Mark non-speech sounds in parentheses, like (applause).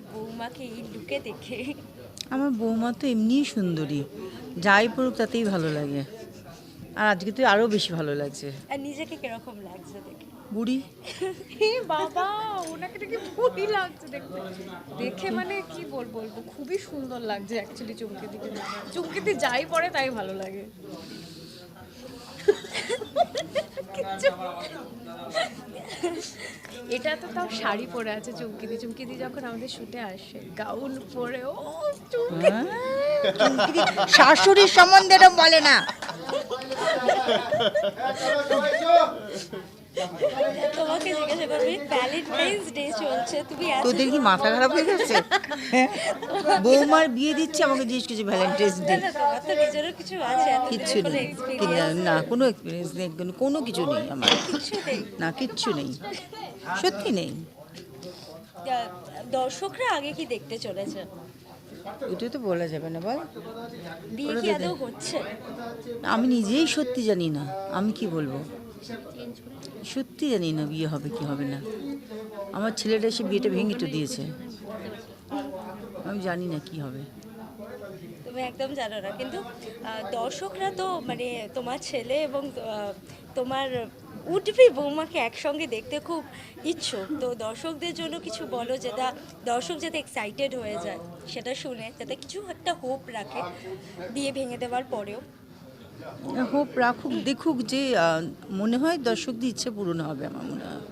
বৌমাকে এই লুকে দেখে। আমার বৌমা তো এমনিই সুন্দরী। যাই পড়ুক তাতেই ভালো লাগে। আর আজকে তো আরও বেশি ভালো লাগছে। আর নিজেকে কীরকম লাগছে দেখে? বুড়ি। (laughs) হে বাবা ওনাকে দেখে খুবই লাগছে দেখতে। দেখে মানে কি বল বলব খুবই সুন্দর লাগছে অ্যাকচুয়ালি যাই পড়ে তাই ভালো লাগে। (laughs) (laughs) এটা তো তাও শাড়ি পরে আছে চুমকি দি। চুমকি দি যখন আমাদের শুটে আসে গাউন পরে ও চুমকি শাশুড়ির সম্বন্ধে এটা বলে না। (laughs) (laughs) তোমাকে জিজ্ঞাসা করবি ভ্যালেন্টাইন্স ডে চলছে তুমি তোদের কি মাথা খারাপ হয়ে গেছে? বৌমার বিয়ে দিচ্ছে আমাকে জিজ্ঞেস করছে ভ্যালেন্টাইন্স ডে না, না, তোমার তো নিজেরও কিছু আছে কিচ্ছু নেই। না, কোনো এক্সপিরিয়েন্স নেই কোনো- কিছু নেই আমার। না কিচ্ছু নেই। সত্যি নেই। দর্শকরা আগে কি দেখতে চলেছে? ওটা তো বলা যাবে না বল। বিয়ে কি আদৌ হচ্ছে? আমি নিজেই সত্যি জানি না আমি কি বলব? সত্যি জানি না বিয়ে হবে কি হবে না। আমার ছেলেটা এসে বিয়েটা ভেঙে তো দিয়েছে। আমি জানি না কি হবে। তুমি একদম জানো না, কিন্তু দর্শকরা তো মানে তোমার ছেলে এবং তোমার উঠবি বৌমাকে একসঙ্গে দেখতে খুব ইচ্ছুক। তো দর্শকদের জন্য কিছু বলো যেটা, দর্শক যাতে এক্সাইটেড হয়ে যায়, সেটা শুনে, যাতে কিছু একটা হোপ রাখে, বিয়ে ভেঙে দেওয়ার পরেও। হোপ রাখুক দেখুক যে মনে হয় দর্শকদের ইচ্ছে পূরণ হবে আমার মনে হয়।